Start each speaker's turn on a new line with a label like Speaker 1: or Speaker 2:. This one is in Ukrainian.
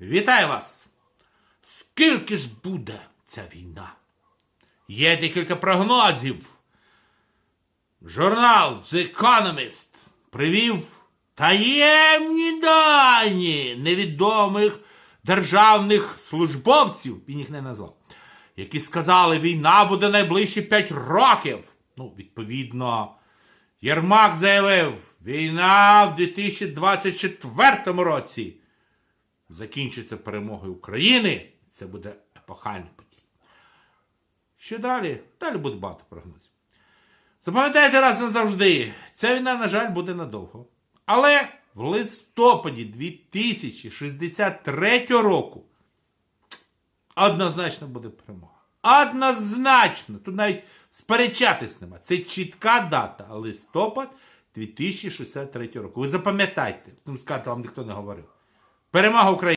Speaker 1: Вітаю вас! Скільки ж буде ця війна? Є декілька прогнозів. Журнал The Economist привів таємні дані невідомих державних службовців, він їх не назвав, які сказали, війна буде найближчі 5 років. Ну, відповідно, Єрмак заявив, війна в 2024 році закінчиться перемогою України. Це буде епохальна подія. Що далі? Далі буде багато прогнозів. Запам'ятайте раз назавжди, ця війна, на жаль, буде надовго. Але в листопаді 2063 року однозначно буде перемога. Однозначно! Тут навіть сперечатись нема. Це чітка дата. Листопад 2063 року. Ви запам'ятайте, тому скажете, вам ніхто не говорив. Перемога України.